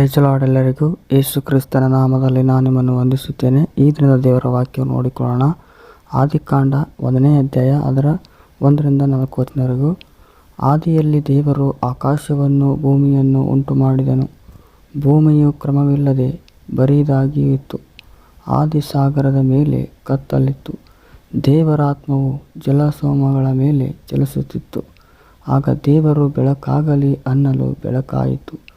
ಪ್ರೈಜಲಾಡೆಲ್ಲರಿಗೂ ಯೇಸು ಕ್ರಿಸ್ತನ ನಾಮದಲ್ಲಿ ನಾನು ನಿಮ್ಮನ್ನು ವಂದಿಸುತ್ತೇನೆ. ಈ ದಿನದ ದೇವರ ವಾಕ್ಯವನ್ನು ನೋಡಿಕೊಳ್ಳೋಣ. ಆದಿಕಾಂಡ ಒಂದನೇ ಅಧ್ಯಾಯ ಅದರ ಒಂದರಿಂದ ನಾಲ್ಕು ವಚನವರೆಗೂ. ಆದಿಯಲ್ಲಿ ದೇವರು ಆಕಾಶವನ್ನು ಭೂಮಿಯನ್ನು ಉಂಟು ಮಾಡಿದನು ಭೂಮಿಯು ಕ್ರಮವಿಲ್ಲದೆ ಬರಿದಾಗಿಯೂ ಇತ್ತು. ಆದಿ ಸಾಗರದ ಮೇಲೆ ಕತ್ತಲಿತ್ತು. ದೇವರಾತ್ಮವು ಜಲಸೋಮಗಳ ಮೇಲೆ ಚಲಿಸುತ್ತಿತ್ತು. ಆಗ ದೇವರು ಬೆಳಕಾಗಲಿ ಅನ್ನಲು ಬೆಳಕಾಯಿತು.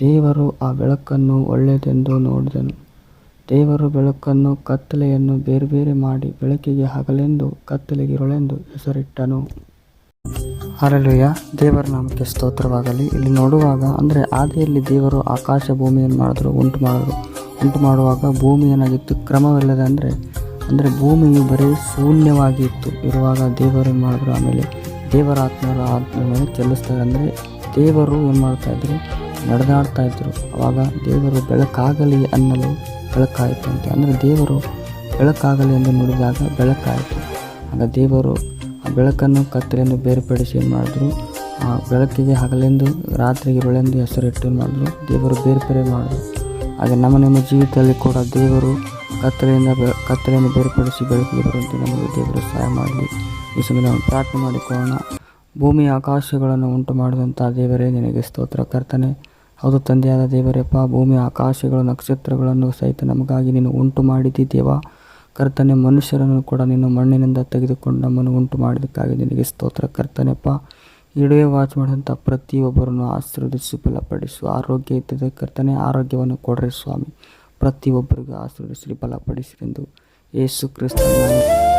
ದೇವರು ಆ ಬೆಳಕನ್ನು ಒಳ್ಳೆಯದೆಂದು ನೋಡಿದನು. ದೇವರು ಬೆಳಕನ್ನು ಕತ್ತಲೆಯನ್ನು ಬೇರೆ ಬೇರೆ ಮಾಡಿ ಬೆಳಕಿಗೆ ಹಗಲೆಂದು ಕತ್ತಲೆಗೆ ಇರುಳೆಂದು ಹೆಸರಿಟ್ಟನು. ಅರಲುಯ್ಯ ದೇವರ ನಾಮಕ್ಕೆ ಸ್ತೋತ್ರವಾಗಲಿ. ಇಲ್ಲಿ ನೋಡುವಾಗ, ಅಂದರೆ ಆದಿಯಲ್ಲಿ ದೇವರು ಆಕಾಶ ಭೂಮಿಯನ್ನು ಮಾಡಿದ್ರು, ಉಂಟು ಮಾಡಿದ್ರು. ಉಂಟು ಮಾಡುವಾಗ ಭೂಮಿ ಏನಾಗಿತ್ತು ಕ್ರಮವಿಲ್ಲದೆ ಅಂದರೆ ಅಂದರೆ ಭೂಮಿಯು ಬರೀ ಶೂನ್ಯವಾಗಿತ್ತು ಇರುವಾಗ ದೇವರು ಮಾಡಿದ್ರು ಆಮೇಲೆ ದೇವರ ಆತ್ಮರ ಆತ್ಮ ಮೇಲೆ ಚೆಲ್ಲಿಸ್ತಾರೆ ಅಂದರೆ ದೇವರು ಏನು ಮಾಡ್ತಾಯಿದ್ರು ನಡೆದಾಡ್ತಾ ಇದ್ದರು ಆವಾಗ ದೇವರು ಬೆಳಕಾಗಲಿ ಅನ್ನಲು ಬೆಳಕಾಯಿತು ಅಂತ. ಅಂದರೆ ದೇವರು ಬೆಳಕಾಗಲಿ ಎಂದು ನುಡಿದಾಗ ಬೆಳಕಾಯಿತು. ಆಗ ದೇವರು ಆ ಬೆಳಕನ್ನು ಕತ್ತಲೆಯನ್ನು ಬೇರ್ಪಡಿಸಿ ಏನು ಮಾಡಿದ್ರು? ಆ ಬೆಳಕಿಗೆ ಹಗಲೆಂದು, ರಾತ್ರಿಗೆ ಇರುಳೆಂದು ಹೆಸರಿಟ್ಟು ಮಾಡಿದ್ರು? ದೇವರು ಬೇರ್ಪೇರೆ ಬೇರೆ ಮಾಡಿದ್ರು. ಹಾಗೆ ನಮ್ಮ ನಿಮ್ಮ ಜೀವಿತದಲ್ಲಿ ಕೂಡ ದೇವರು ಕತ್ತಲೆಯಿಂದ ಬೆ, ಕತ್ತಲೆಯನ್ನು ಬೇರ್ಪಡಿಸಿ ಬೆಳಕಿಗೆ ಬರುವಂತೆ ನಮಗೆ ದೇವರು ಸಹಾಯ ಮಾಡಲಿ. ಈ ಸಮಯ ನಾವು ಪ್ರಾರ್ಥನೆ ಮಾಡಿಕೊಳ್ಳೋಣ. ಭೂಮಿ ಆಕಾಶಗಳನ್ನು ಉಂಟು ಮಾಡಿದಂಥ ದೇವರೇ, ನಿನಗೆ ಸ್ತೋತ್ರ ಕರ್ತನೆ. ಹೌದು ತಂದೆಯಾದ ದೇವರೇಪ್ಪ, ಭೂಮಿ, ಆಕಾಶಗಳು, ನಕ್ಷತ್ರಗಳನ್ನು ಸಹಿತ ನಮಗಾಗಿ ನೀನು ಉಂಟು ಮಾಡಿದ್ದೀದೇವ ಕರ್ತನೆ, ಮನುಷ್ಯರನ್ನು ಕೂಡ ನೀನು ಮಣ್ಣಿನಿಂದ ತೆಗೆದುಕೊಂಡು ನಮ್ಮನ್ನು ಉಂಟು ಮಾಡಿದ್ದಕ್ಕಾಗಿ ನಿನಗೆ ಸ್ತೋತ್ರ. ಕರ್ತನೆಪ್ಪ ಇಡುವೆ ವಾಚ್ ಮಾಡಿದಂಥ ಪ್ರತಿಯೊಬ್ಬರನ್ನು ಆಶೀರ್ವದಿಸಿ, ಬಲಪಡಿಸು. ಆರೋಗ್ಯ ಇದ್ದದೆ ಕರ್ತನೆ ಆರೋಗ್ಯವನ್ನು ಕೊಡ್ರಿ ಸ್ವಾಮಿ. ಪ್ರತಿಯೊಬ್ಬರಿಗೂ ಆಶೀರ್ವದಿಸಿ ಬಲಪಡಿಸಿ ಎಂದು ಯೇಸು ಕ್ರಿಸ್ತನ